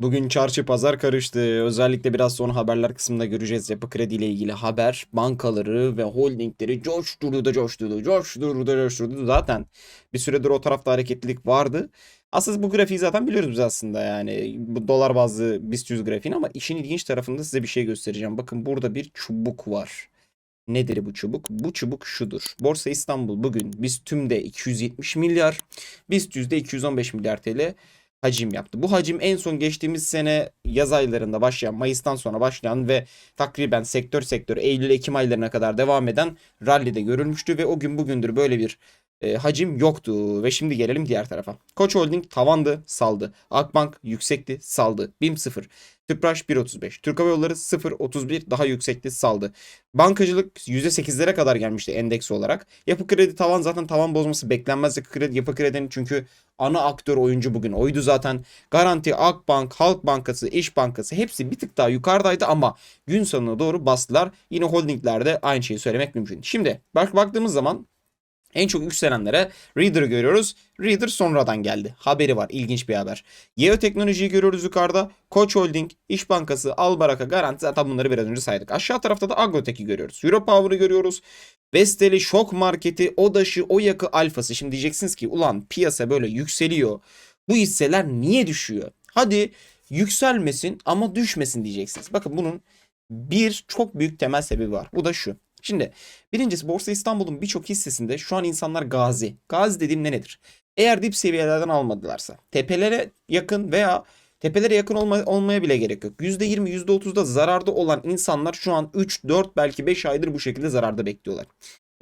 Bugün çarşı pazar karıştı. Özellikle biraz sonra haberler kısmında göreceğiz. Yapı kredi ile ilgili haber bankaları ve holdingleri coşturdu da coşturdu, coşturdu da coşturdu. Zaten bir süredir o tarafta hareketlilik vardı. Aslında bu grafiği zaten biliyoruz biz aslında yani. Bu dolar bazlı BIST 100 grafiğini ama işin ilginç tarafında size bir şey göstereceğim. Bakın burada bir çubuk var. Nedir bu çubuk? Bu çubuk şudur. Borsa İstanbul bugün biz tümde 270 milyar, BIST yüzde 215 milyar TL hacim yaptı. Bu hacim en son geçtiğimiz sene yaz aylarında başlayan, Mayıs'tan sonra başlayan ve takriben sektör sektör Eylül-Ekim aylarına kadar devam eden rallide görülmüştü ve o gün bugündür böyle bir e, hacim yoktu. Ve şimdi gelelim diğer tarafa. Koç Holding tavandı, saldı. Akbank yüksekti, saldı. BİM 0. Tüpraş 1.35. Türk Hava Yolları 0.31 daha yüksekti, saldı. Bankacılık %8'lere kadar gelmişti endeks olarak. Yapı kredi tavan zaten tavan bozması beklenmez. Yapı kredi, yapı kredinin çünkü ana aktör oyuncu bugün oydu zaten. Garanti, Akbank, Halk Bankası, İş Bankası hepsi bir tık daha yukarıdaydı ama gün sonuna doğru bastılar. Yine holdinglerde aynı şeyi söylemek mümkün. Şimdi bak baktığımız zaman en çok yükselenlere Reader'ı görüyoruz. Reader sonradan geldi. Haberi var. ilginç bir haber. Yeo Teknoloji'yi görüyoruz yukarıda. Koç Holding, İş Bankası, Albaraka, Garanti zaten bunları biraz önce saydık. Aşağı tarafta da Agrotek'i görüyoruz. Europower'ı görüyoruz. Vestel'i, Şok Market'i, Odaş'ı, Oyak'ı, Alfa'sı. Şimdi diyeceksiniz ki ulan piyasa böyle yükseliyor. Bu hisseler niye düşüyor? Hadi yükselmesin ama düşmesin diyeceksiniz. Bakın bunun bir çok büyük temel sebebi var. Bu da şu. Şimdi birincisi Borsa İstanbul'un birçok hissesinde şu an insanlar gazi. Gazi dediğim ne nedir? Eğer dip seviyelerden almadılarsa tepelere yakın veya tepelere yakın olma, olmaya bile gerek yok. %20, %30'da zararda olan insanlar şu an 3, 4 belki 5 aydır bu şekilde zararda bekliyorlar.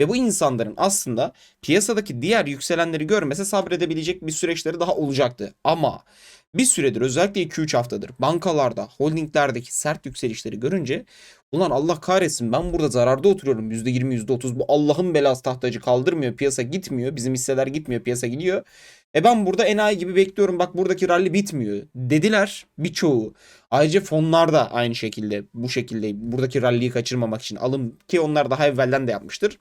Ve bu insanların aslında piyasadaki diğer yükselenleri görmese sabredebilecek bir süreçleri daha olacaktı. Ama bir süredir özellikle 2-3 haftadır bankalarda, holdinglerdeki sert yükselişleri görünce ulan Allah kahretsin ben burada zararda oturuyorum %20 %30 bu Allah'ın belası tahtacı kaldırmıyor piyasa gitmiyor bizim hisseler gitmiyor piyasa gidiyor. E ben burada enayi gibi bekliyorum bak buradaki rally bitmiyor dediler birçoğu. Ayrıca fonlar da aynı şekilde bu şekilde buradaki rally'yi kaçırmamak için alım ki onlar daha evvelden de yapmıştır.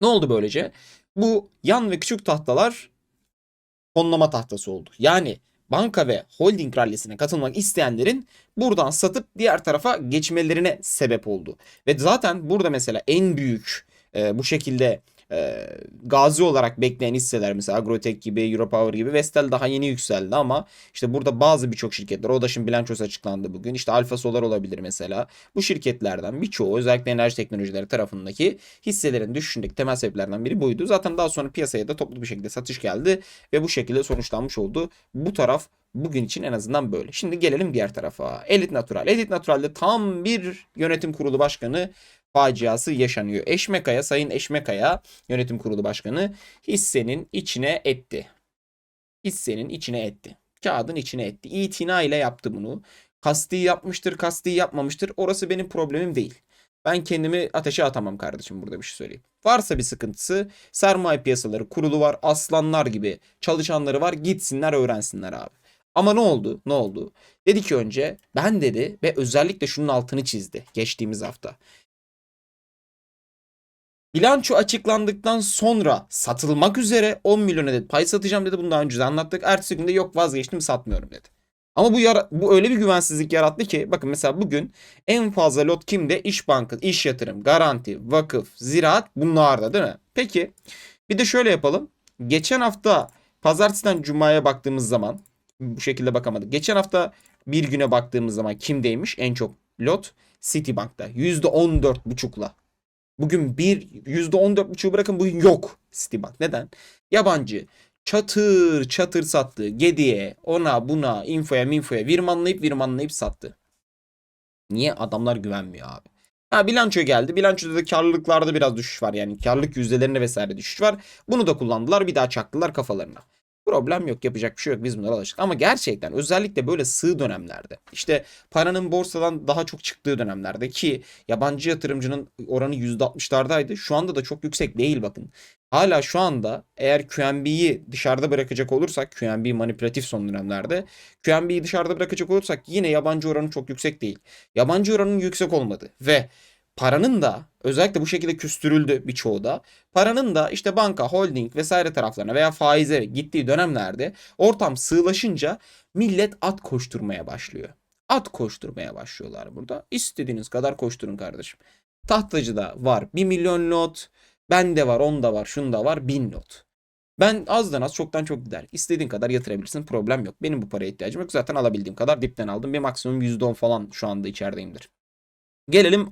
Ne oldu böylece? Bu yan ve küçük tahtalar fonlama tahtası oldu. Yani banka ve holding rallisine katılmak isteyenlerin buradan satıp diğer tarafa geçmelerine sebep oldu. Ve zaten burada mesela en büyük e, bu şekilde e, gazi olarak bekleyen hisseler mesela Agrotek gibi, Europower gibi Vestel daha yeni yükseldi ama işte burada bazı birçok şirketler ODAŞ'ın bilançosu açıklandı bugün. İşte Alfa Solar olabilir mesela. Bu şirketlerden birçoğu özellikle enerji teknolojileri tarafındaki hisselerin düşüşündeki temel sebeplerden biri buydu. Zaten daha sonra piyasaya da toplu bir şekilde satış geldi ve bu şekilde sonuçlanmış oldu. Bu taraf bugün için en azından böyle. Şimdi gelelim diğer tarafa. Elit Natural. Elit Natural'de tam bir yönetim kurulu başkanı faciası yaşanıyor. Eşmekaya, Sayın Eşmekaya yönetim kurulu başkanı hissenin içine etti. Hissenin içine etti. Kağıdın içine etti. İtina ile yaptı bunu. Kasti yapmıştır, kasti yapmamıştır. Orası benim problemim değil. Ben kendimi ateşe atamam kardeşim burada bir şey söyleyeyim. Varsa bir sıkıntısı sermaye piyasaları kurulu var aslanlar gibi çalışanları var gitsinler öğrensinler abi. Ama ne oldu? Ne oldu? Dedi ki önce ben dedi ve özellikle şunun altını çizdi geçtiğimiz hafta. Bilanço açıklandıktan sonra satılmak üzere 10 milyon adet pay satacağım dedi. Bunu daha önce de anlattık. Ertesi günde yok vazgeçtim satmıyorum dedi. Ama bu yara- bu öyle bir güvensizlik yarattı ki bakın mesela bugün en fazla lot kimde? İş Bankası, İş Yatırım, Garanti, Vakıf, Ziraat bunlarda değil mi? Peki bir de şöyle yapalım. Geçen hafta pazartesiden cumaya baktığımız zaman bu şekilde bakamadık. Geçen hafta bir güne baktığımız zaman kimdeymiş en çok lot? Citibank'ta %14,5'la. Bugün bir %14,5'u bırakın bugün yok Citibank. Neden? Yabancı çatır çatır sattı. Gediye, ona, buna, infoya, minfoya virmanlayıp virmanlayıp sattı. Niye? Adamlar güvenmiyor abi. Ha bilanço geldi. Bilançoda da karlılıklarda biraz düşüş var. Yani karlılık yüzdelerinde vesaire düşüş var. Bunu da kullandılar. Bir daha çaktılar kafalarına. Problem yok yapacak bir şey yok biz bunlara alıştık. Ama gerçekten özellikle böyle sığ dönemlerde işte paranın borsadan daha çok çıktığı dönemlerde ki yabancı yatırımcının oranı %60'lardaydı. Şu anda da çok yüksek değil bakın. Hala şu anda eğer QNB'yi dışarıda bırakacak olursak QNB manipülatif son dönemlerde QNB'yi dışarıda bırakacak olursak yine yabancı oranı çok yüksek değil. Yabancı oranın yüksek olmadı ve paranın da özellikle bu şekilde küstürüldü birçoğu da. Paranın da işte banka, holding vesaire taraflarına veya faize gittiği dönemlerde ortam sığlaşınca millet at koşturmaya başlıyor. At koşturmaya başlıyorlar burada. İstediğiniz kadar koşturun kardeşim. Tahtacıda var 1 milyon lot. Bende var, onda var, şunda var 1000 lot. Ben azdan az çoktan çok gider. İstediğin kadar yatırabilirsin problem yok. Benim bu paraya ihtiyacım yok. Zaten alabildiğim kadar dipten aldım. Bir maksimum %10 falan şu anda içerideyimdir. Gelelim.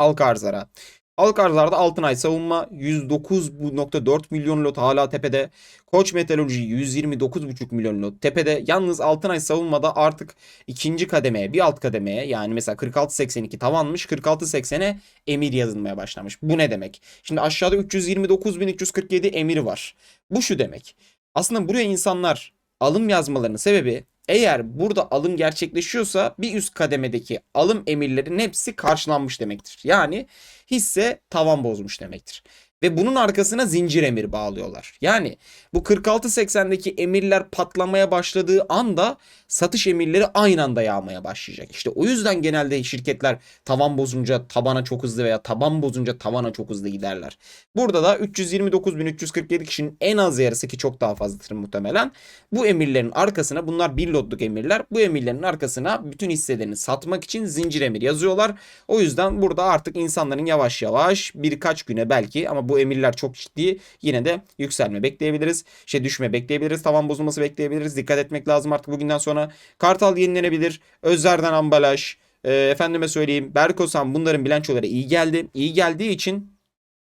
Halka arzlarda Altınay savunma 109.4 milyon lot hala tepede. Koç Metalurji 129.5 milyon lot tepede. Yalnız Altınay savunmada artık ikinci kademeye bir alt kademeye yani mesela 46.82 tavanmış 46.80'e emir yazılmaya başlamış. Bu ne demek? Şimdi aşağıda 329.347 emir var. Bu şu demek. Aslında buraya insanlar alım yazmalarının sebebi eğer burada alım gerçekleşiyorsa bir üst kademedeki alım emirlerinin hepsi karşılanmış demektir. Yani hisse tavan bozmuş demektir. Ve bunun arkasına zincir emir bağlıyorlar. Yani bu 46.80'deki emirler patlamaya başladığı anda satış emirleri aynı anda yağmaya başlayacak. İşte o yüzden genelde şirketler tavan bozunca tabana çok hızlı veya taban bozunca tavana çok hızlı giderler. Burada da 329.347 kişinin en az yarısı ki çok daha fazladır muhtemelen. Bu emirlerin arkasına bunlar bir lotluk emirler. Bu emirlerin arkasına bütün hisselerini satmak için zincir emir yazıyorlar. O yüzden burada artık insanların yavaş yavaş birkaç güne belki ama bu emirler çok ciddi yine de yükselme bekleyebiliriz. Şey düşme bekleyebiliriz. Tavan bozulması bekleyebiliriz. Dikkat etmek lazım artık bugünden sonra. Kartal yenilenebilir. Özler'den ambalaj. E, efendime söyleyeyim Berkosan bunların bilançoları iyi geldi. İyi geldiği için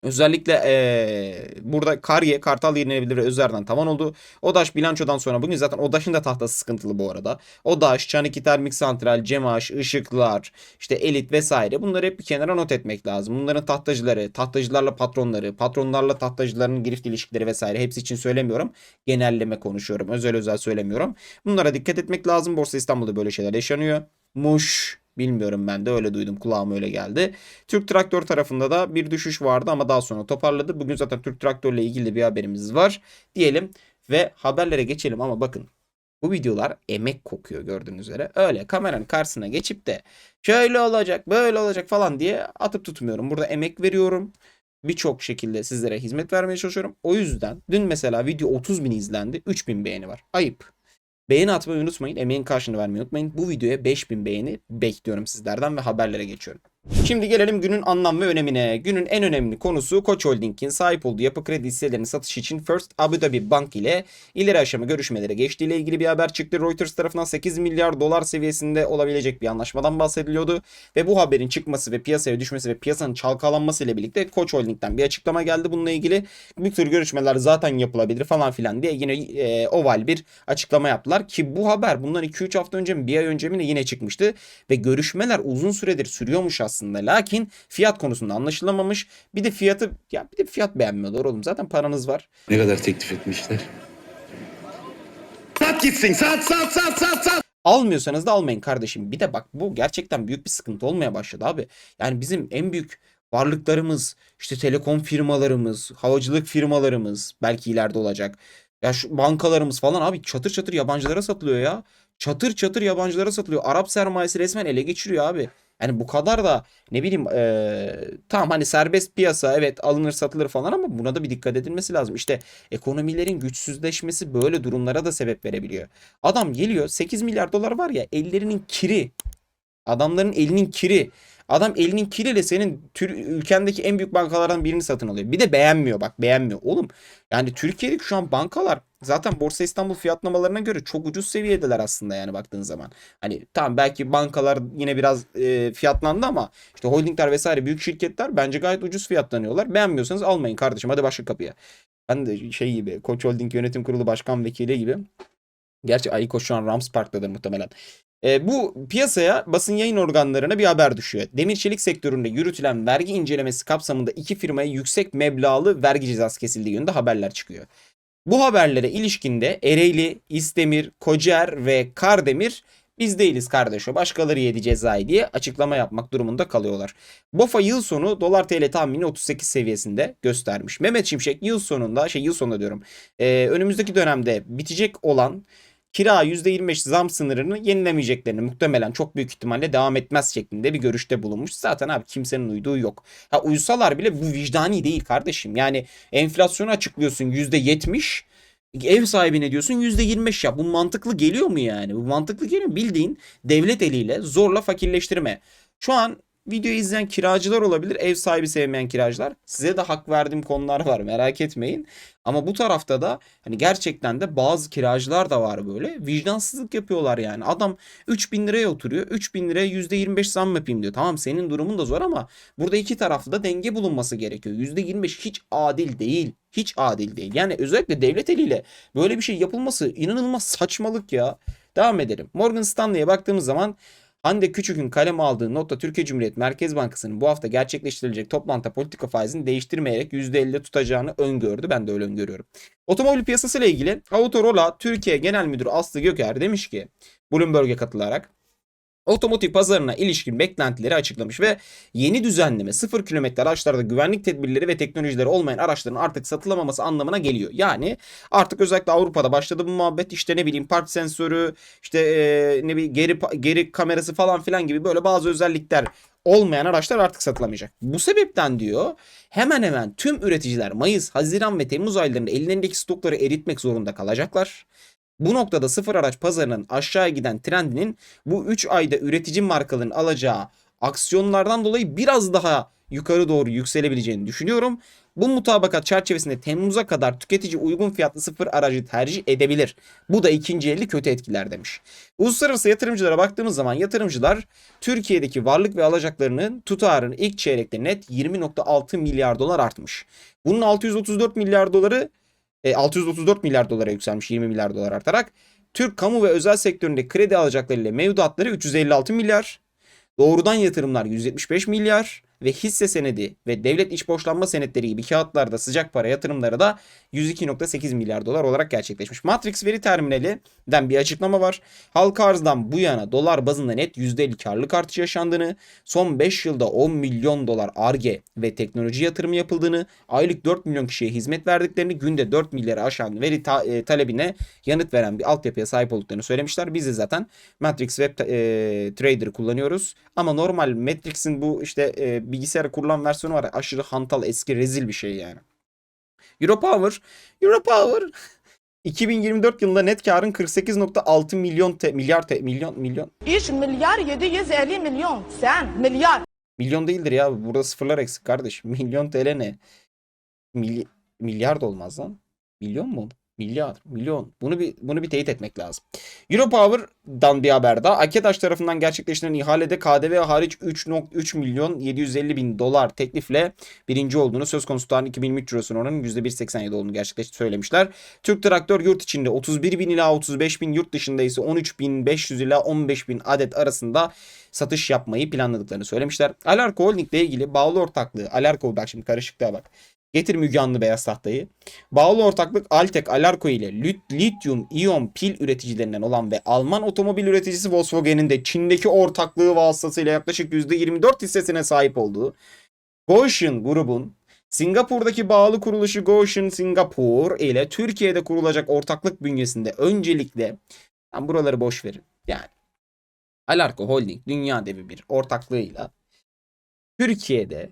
Özellikle eee, burada Karye, Kartal yenilebilir ve Özer'den tavan oldu. Odaş bilançodan sonra bugün zaten Odaş'ın da tahtası sıkıntılı bu arada. Odaş, Çaniki Termik Santral, Cemaş, Işıklar, işte Elit vesaire bunları hep bir kenara not etmek lazım. Bunların tahtacıları, tahtacılarla patronları, patronlarla tahtacıların girift ilişkileri vesaire hepsi için söylemiyorum. Genelleme konuşuyorum. Özel özel söylemiyorum. Bunlara dikkat etmek lazım. Borsa İstanbul'da böyle şeyler yaşanıyor. Muş, Bilmiyorum ben de öyle duydum kulağıma öyle geldi. Türk Traktör tarafında da bir düşüş vardı ama daha sonra toparladı. Bugün zaten Türk Traktör ile ilgili bir haberimiz var diyelim ve haberlere geçelim ama bakın bu videolar emek kokuyor gördüğünüz üzere. Öyle kameranın karşısına geçip de şöyle olacak böyle olacak falan diye atıp tutmuyorum. Burada emek veriyorum. Birçok şekilde sizlere hizmet vermeye çalışıyorum. O yüzden dün mesela video 30 bin izlendi. 3 bin beğeni var. Ayıp. Beğeni atmayı unutmayın. Emeğin karşılığını vermeyi unutmayın. Bu videoya 5000 beğeni bekliyorum sizlerden ve haberlere geçiyorum. Şimdi gelelim günün anlam ve önemine. Günün en önemli konusu Koç Holding'in sahip olduğu yapı kredi hisselerinin satışı için First Abu Dhabi Bank ile ileri aşama görüşmelere geçtiğiyle ilgili bir haber çıktı. Reuters tarafından 8 milyar dolar seviyesinde olabilecek bir anlaşmadan bahsediliyordu. Ve bu haberin çıkması ve piyasaya düşmesi ve piyasanın çalkalanması ile birlikte Koç Holding'den bir açıklama geldi bununla ilgili. Bu tür görüşmeler zaten yapılabilir falan filan diye yine e, oval bir açıklama yaptılar. Ki bu haber bundan 2-3 hafta önce mi bir ay önce mi ne yine çıkmıştı. Ve görüşmeler uzun süredir sürüyormuş aslında. Lakin fiyat konusunda anlaşılamamış. Bir de fiyatı ya bir de fiyat beğenmiyorlar oğlum. Zaten paranız var. Ne kadar teklif etmişler? Sat gitsin sat sat sat sat sat. Almıyorsanız da almayın kardeşim. Bir de bak bu gerçekten büyük bir sıkıntı olmaya başladı abi. Yani bizim en büyük varlıklarımız, işte telekom firmalarımız, havacılık firmalarımız belki ileride olacak. Ya şu bankalarımız falan abi çatır çatır yabancılara satılıyor ya. Çatır çatır yabancılara satılıyor. Arap sermayesi resmen ele geçiriyor abi. Yani bu kadar da ne bileyim eee tamam hani serbest piyasa evet alınır satılır falan ama buna da bir dikkat edilmesi lazım. İşte ekonomilerin güçsüzleşmesi böyle durumlara da sebep verebiliyor. Adam geliyor 8 milyar dolar var ya ellerinin kiri. Adamların elinin kiri. Adam elinin kiriyle senin tür, ülkendeki en büyük bankalardan birini satın alıyor. Bir de beğenmiyor bak beğenmiyor. Oğlum yani Türkiye'deki şu an bankalar zaten Borsa İstanbul fiyatlamalarına göre çok ucuz seviyedeler aslında yani baktığın zaman. Hani tamam belki bankalar yine biraz e, fiyatlandı ama işte holdingler vesaire büyük şirketler bence gayet ucuz fiyatlanıyorlar. Beğenmiyorsanız almayın kardeşim hadi başka kapıya. Ben de şey gibi Koç Holding Yönetim Kurulu Başkan Vekili gibi. Gerçi Ayko şu an Rams Park'tadır muhtemelen. E, bu piyasaya basın yayın organlarına bir haber düşüyor. Demir çelik sektöründe yürütülen vergi incelemesi kapsamında iki firmaya yüksek meblağlı vergi cezası kesildiği yönünde haberler çıkıyor. Bu haberlere ilişkinde Ereğli, İsdemir, Kocaer ve Kardemir biz değiliz kardeş başkaları yedi cezayı diye açıklama yapmak durumunda kalıyorlar. BOFA yıl sonu dolar TL tahmini 38 seviyesinde göstermiş. Mehmet Şimşek yıl sonunda şey yıl sonunda diyorum e, önümüzdeki dönemde bitecek olan kira %25 zam sınırını yenilemeyeceklerini muhtemelen çok büyük ihtimalle devam etmez şeklinde bir görüşte bulunmuş. Zaten abi kimsenin uyduğu yok. Ha uysalar bile bu vicdani değil kardeşim. Yani enflasyonu açıklıyorsun %70 ev sahibine diyorsun %25 yap. Bu mantıklı geliyor mu yani? Bu mantıklı geliyor mu? Bildiğin devlet eliyle zorla fakirleştirme. Şu an videoyu izleyen kiracılar olabilir. Ev sahibi sevmeyen kiracılar. Size de hak verdiğim konular var merak etmeyin. Ama bu tarafta da hani gerçekten de bazı kiracılar da var böyle. Vicdansızlık yapıyorlar yani. Adam 3000 liraya oturuyor. 3000 liraya %25 zam yapayım diyor. Tamam senin durumun da zor ama burada iki taraflı da denge bulunması gerekiyor. %25 hiç adil değil. Hiç adil değil. Yani özellikle devlet eliyle böyle bir şey yapılması inanılmaz saçmalık ya. Devam edelim. Morgan Stanley'e baktığımız zaman Hande Küçük'ün kaleme aldığı notta Türkiye Cumhuriyet Merkez Bankası'nın bu hafta gerçekleştirilecek toplantıda politika faizini değiştirmeyerek %50'de tutacağını öngördü. Ben de öyle öngörüyorum. Otomobil piyasası ile ilgili Autorola Türkiye Genel Müdürü Aslı Göker demiş ki Bloomberg'e katılarak otomotiv pazarına ilişkin beklentileri açıklamış ve yeni düzenleme sıfır kilometre araçlarda güvenlik tedbirleri ve teknolojileri olmayan araçların artık satılamaması anlamına geliyor. Yani artık özellikle Avrupa'da başladı bu muhabbet işte ne bileyim park sensörü işte eee, ne bileyim geri geri kamerası falan filan gibi böyle bazı özellikler olmayan araçlar artık satılamayacak. Bu sebepten diyor hemen hemen tüm üreticiler Mayıs, Haziran ve Temmuz aylarında ellerindeki stokları eritmek zorunda kalacaklar. Bu noktada sıfır araç pazarının aşağı giden trendinin bu 3 ayda üretici markaların alacağı aksiyonlardan dolayı biraz daha yukarı doğru yükselebileceğini düşünüyorum. Bu mutabakat çerçevesinde Temmuz'a kadar tüketici uygun fiyatlı sıfır aracı tercih edebilir. Bu da ikinci eli kötü etkiler demiş. Uluslararası yatırımcılara baktığımız zaman yatırımcılar Türkiye'deki varlık ve alacaklarının tutarının ilk çeyrekte net 20.6 milyar dolar artmış. Bunun 634 milyar doları e, 634 milyar dolara yükselmiş 20 milyar dolar artarak. Türk kamu ve özel sektöründe kredi alacaklarıyla mevduatları 356 milyar. Doğrudan yatırımlar 175 milyar ve hisse senedi ve devlet iç borçlanma senetleri gibi kağıtlarda sıcak para yatırımları da 102.8 milyar dolar olarak gerçekleşmiş. Matrix veri terminalinden bir açıklama var. Halka arzdan bu yana dolar bazında net %50 karlılık artışı yaşandığını, son 5 yılda 10 milyon dolar ARGE ve teknoloji yatırımı yapıldığını, aylık 4 milyon kişiye hizmet verdiklerini, günde 4 milyarı aşan veri ta- e, talebine yanıt veren bir altyapıya sahip olduklarını söylemişler. Biz de zaten Matrix Web e, Trader kullanıyoruz. Ama normal Matrix'in bu işte e, bilgisayara kurulan versiyonu var. Aşırı hantal, eski, rezil bir şey yani. Europower, Europower 2024 yılında net karın 48.6 milyon te, milyar te, milyon milyon İş milyar 750 milyon. Sen milyar. milyon değildir ya. Burada sıfırlar eksik kardeş. Milyon TL ne? Mily- milyar da olmaz lan. Milyon mu? Milyar, milyon. Bunu bir bunu bir teyit etmek lazım. Europower'dan bir haber daha. Aketaş tarafından gerçekleştirilen ihalede KDV hariç 3.3 milyon 750 bin dolar teklifle birinci olduğunu söz konusu tutarın 2023 cirosunun oranın %1.87 olduğunu gerçekleşti söylemişler. Türk Traktör yurt içinde 31 bin ila 35 bin yurt dışında ise 13 bin 500 ila 15 bin adet arasında satış yapmayı planladıklarını söylemişler. Alarko Holding ile ilgili bağlı ortaklığı Alarko bak şimdi karışıklığa bak. Getir Müge beyaz tahtayı. Bağlı ortaklık Altek Alarko ile lit- lityum iyon pil üreticilerinden olan ve Alman otomobil üreticisi Volkswagen'in de Çin'deki ortaklığı vasıtasıyla yaklaşık %24 hissesine sahip olduğu Gotion grubun Singapur'daki bağlı kuruluşu Gotion Singapore ile Türkiye'de kurulacak ortaklık bünyesinde öncelikle ben buraları boş verin. Yani Alarko Holding dünya devi bir ortaklığıyla Türkiye'de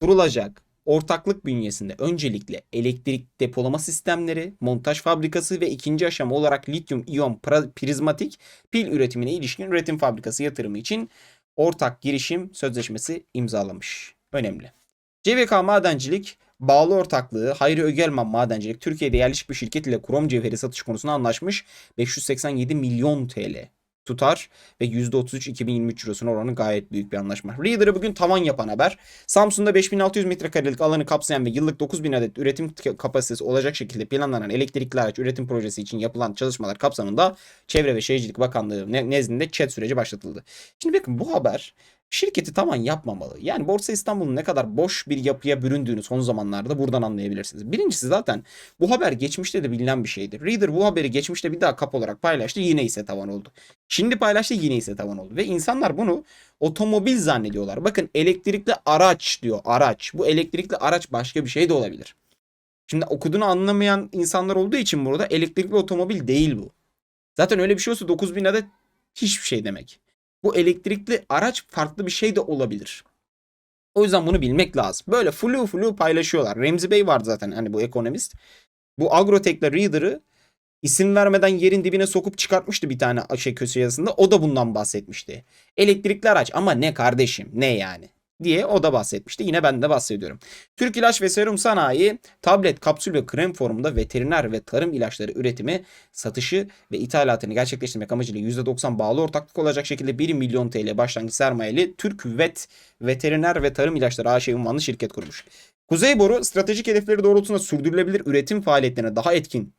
kurulacak ortaklık bünyesinde öncelikle elektrik depolama sistemleri, montaj fabrikası ve ikinci aşama olarak lityum iyon prizmatik pil üretimine ilişkin üretim fabrikası yatırımı için ortak girişim sözleşmesi imzalamış. Önemli. CVK Madencilik bağlı ortaklığı Hayri Ögelman Madencilik Türkiye'de yerleşik bir şirket ile krom cevheri satış konusunda anlaşmış 587 milyon TL tutar ve %33 2023 cirosunun oranı gayet büyük bir anlaşma. Reader'ı bugün tavan yapan haber. Samsun'da 5600 metrekarelik alanı kapsayan ve yıllık 9000 adet üretim kapasitesi olacak şekilde planlanan elektrikli araç üretim projesi için yapılan çalışmalar kapsamında Çevre ve Şehircilik Bakanlığı ne- nezdinde chat süreci başlatıldı. Şimdi bakın bu haber şirketi tavan yapmamalı. Yani Borsa İstanbul'un ne kadar boş bir yapıya büründüğünü son zamanlarda buradan anlayabilirsiniz. Birincisi zaten bu haber geçmişte de bilinen bir şeydir. Reader bu haberi geçmişte bir daha kap olarak paylaştı yine ise tavan oldu. Şimdi paylaştı yine ise tavan oldu. Ve insanlar bunu otomobil zannediyorlar. Bakın elektrikli araç diyor araç. Bu elektrikli araç başka bir şey de olabilir. Şimdi okuduğunu anlamayan insanlar olduğu için burada elektrikli otomobil değil bu. Zaten öyle bir şey olsa 9000 adet hiçbir şey demek. Bu elektrikli araç farklı bir şey de olabilir. O yüzden bunu bilmek lazım. Böyle flu flu paylaşıyorlar. Remzi Bey vardı zaten hani bu ekonomist. Bu Agrotech'le Reader'ı isim vermeden yerin dibine sokup çıkartmıştı bir tane şey köşe yazısında. O da bundan bahsetmişti. Elektrikli araç ama ne kardeşim ne yani diye o da bahsetmişti. Yine ben de bahsediyorum. Türk İlaç ve Serum Sanayi tablet, kapsül ve krem formunda veteriner ve tarım ilaçları üretimi, satışı ve ithalatını gerçekleştirmek amacıyla %90 bağlı ortaklık olacak şekilde 1 milyon TL başlangıç sermayeli Türk Vet Veteriner ve Tarım İlaçları AŞ unvanlı şirket kurmuş. Kuzey Boru stratejik hedefleri doğrultusunda sürdürülebilir üretim faaliyetlerine daha etkin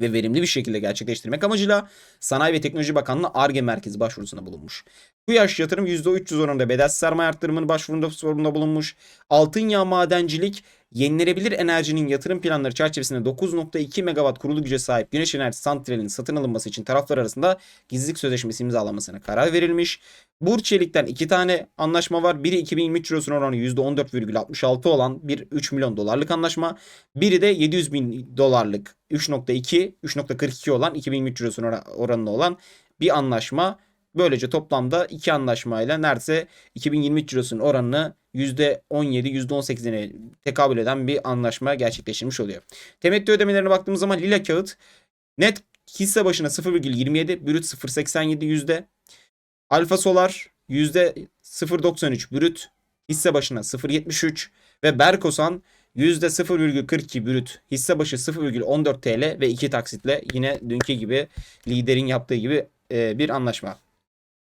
ve verimli bir şekilde gerçekleştirmek amacıyla Sanayi ve Teknoloji Bakanlığı ARGE merkezi başvurusunda bulunmuş. Bu yaş yatırım %300 oranında bedelsiz sermaye arttırımının başvurunda sorumluluğunda bulunmuş. Altın yağ madencilik yenilenebilir enerjinin yatırım planları çerçevesinde 9.2 megawatt kurulu güce sahip güneş enerji santralinin satın alınması için taraflar arasında gizlilik sözleşmesi imzalanmasına karar verilmiş. Burçelik'ten iki tane anlaşma var. Biri 2023 cirosunun oranı %14,66 olan bir 3 milyon dolarlık anlaşma. Biri de 700 bin dolarlık 3.2, 3.42 olan 2023 cirosunun ora- oranında olan bir anlaşma. Böylece toplamda iki anlaşmayla neredeyse 2023 cirosunun oranını %17, %18'ine tekabül eden bir anlaşma gerçekleştirmiş oluyor. Temettü ödemelerine baktığımız zaman lila kağıt net hisse başına 0,27, brüt 0,87 yüzde. Alfa Solar %0.93 brüt hisse başına 0.73 ve Berkosan %0,42 brüt hisse başı 0,14 TL ve 2 taksitle yine dünkü gibi liderin yaptığı gibi e, bir anlaşma.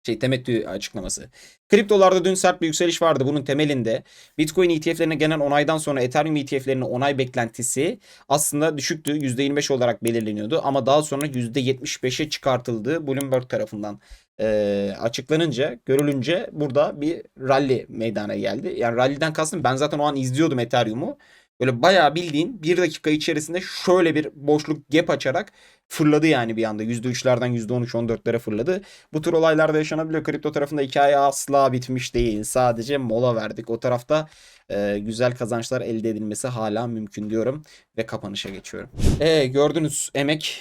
Şey temettü açıklaması. Kriptolarda dün sert bir yükseliş vardı. Bunun temelinde Bitcoin ETF'lerine gelen onaydan sonra Ethereum ETF'lerine onay beklentisi aslında düşüktü. %25 olarak belirleniyordu ama daha sonra %75'e çıkartıldı Bloomberg tarafından e, açıklanınca, görülünce burada bir rally meydana geldi. Yani rally'den kastım ben zaten o an izliyordum Ethereum'u. Böyle bayağı bildiğin bir dakika içerisinde şöyle bir boşluk gap açarak fırladı yani bir anda. %3'lerden %13-14'lere fırladı. Bu tür olaylar da yaşanabiliyor. Kripto tarafında hikaye asla bitmiş değil. Sadece mola verdik. O tarafta e, güzel kazançlar elde edilmesi hala mümkün diyorum. Ve kapanışa geçiyorum. E, gördünüz emek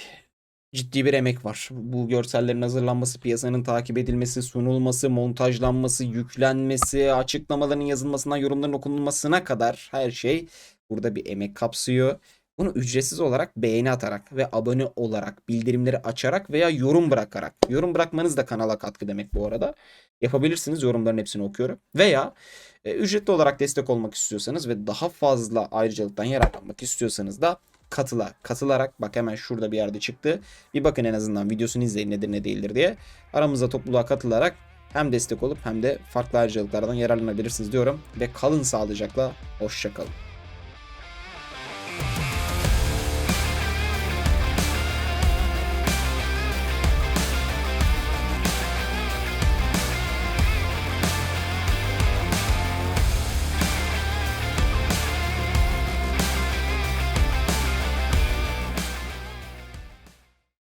ciddi bir emek var. Bu görsellerin hazırlanması, piyasanın takip edilmesi, sunulması, montajlanması, yüklenmesi, açıklamaların yazılmasından yorumların okunulmasına kadar her şey burada bir emek kapsıyor. Bunu ücretsiz olarak beğeni atarak ve abone olarak, bildirimleri açarak veya yorum bırakarak. Yorum bırakmanız da kanala katkı demek bu arada. Yapabilirsiniz. Yorumların hepsini okuyorum. Veya e, ücretli olarak destek olmak istiyorsanız ve daha fazla ayrıcalıktan yararlanmak istiyorsanız da katıla. Katılarak bak hemen şurada bir yerde çıktı. Bir bakın en azından videosunu izleyin nedir ne değildir diye. Aramıza topluluğa katılarak hem destek olup hem de farklı ayrıcalıklardan yararlanabilirsiniz diyorum. Ve kalın sağlıcakla. Hoşçakalın.